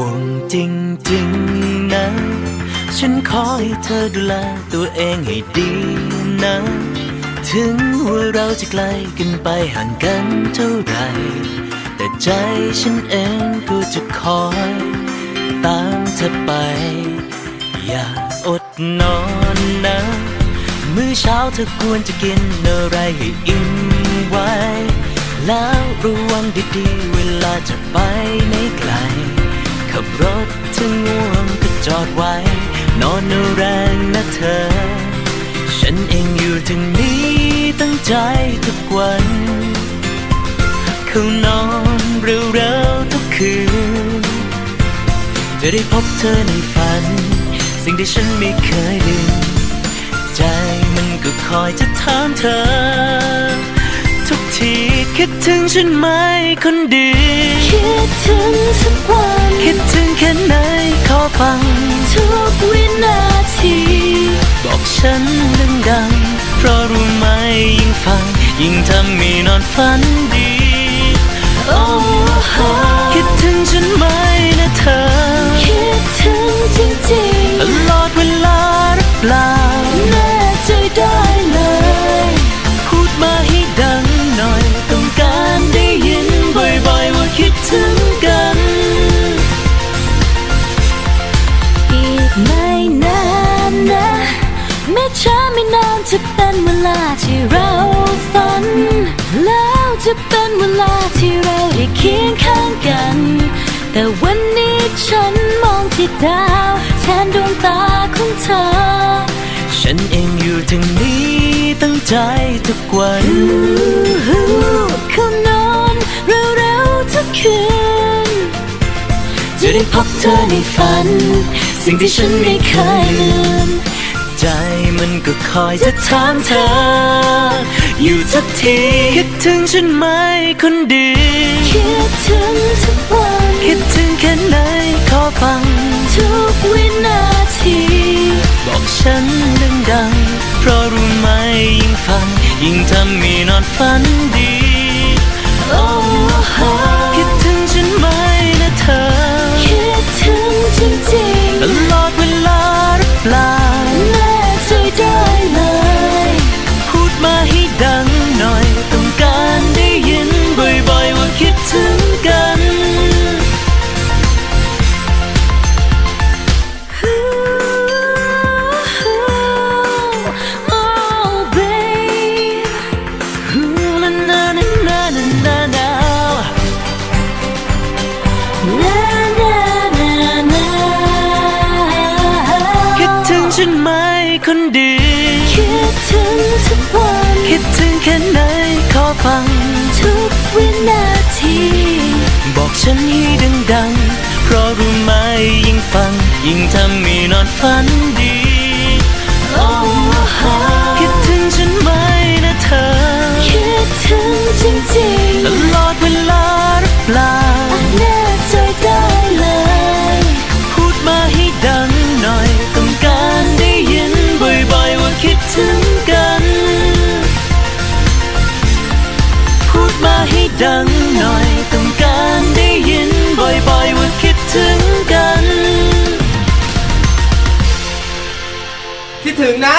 วงจริงๆนะ ฉันขอให้เธอดูแลตัวเองให้ดีนะ ถึงว่าเราจะไกลกันไปห่างกันเท่าไรแต่ใจฉันเองก็จะคอย ตามเธอไป อย่าอดนอนนะ มื้อเช้าเธอควรจะกินอะไรให้อิ่มไว้ แล้วระวังดีๆเวลาจะไปไม่ไกล ขับรถถึงง่วงก็จอดไว้ นอนแรงนะเธอ ฉันเองอยู่ถึงนี้ตั้งใจทุกวันเขานอนเร็วๆทุกคืน จะได้พบเธอในฝัน สิ่งที่ฉันไม่เคยลืมใจมันก็คอยจะถามเธอ ทุกที คิดถึงฉันไหมคนดี คิดถึงทุกวัน คิดถึงแค่ไหนขอฟัง ทุกวินาที บอกฉันดังๆเพราะรู้ไหมยิ่งฟัง ยิ่งทำให้นอนฝันดีโอ้ ไม่นานนะ ไม่ช้าไม่นานจะเป็นเวลาที่เราฝัน แล้วจะเป็นเวลาที่เราได้เคียงข้างกัน แต่วันนี้ฉันมองที่ดาวแทนดวงตาของเธอ ฉันเองอยู่ถึงนี้ตั้งใจทุกวัน จะได้พบเธอในฝัน สิ่งที่ฉันไม่เคยลืม ใจมันก็คอยจะถามเธอ อยู่ทุกที คิดถึงฉันไหมคนดี คิดถึงทุกวัน คิดถึงแค่ไหนขอฟัง ทุกวินาที บอกฉันดังๆเพราะรู้ไหมยิ่งฟัง ยิ่งทำให้นอนฝันดีโฉันไหมคนดีคิดถึงทุกวันคิดถึงแค่ไหนขอฟัง ทุกวินาที บอกฉันให้ดังๆ เพราะรู้ไหมยิ่งฟัง ยิ่งทำให้นอนฝันดีโให้ดังหน่อยต้องการได้ยินบ่อยๆว่าคิดถึงกัน คิดถึงนะ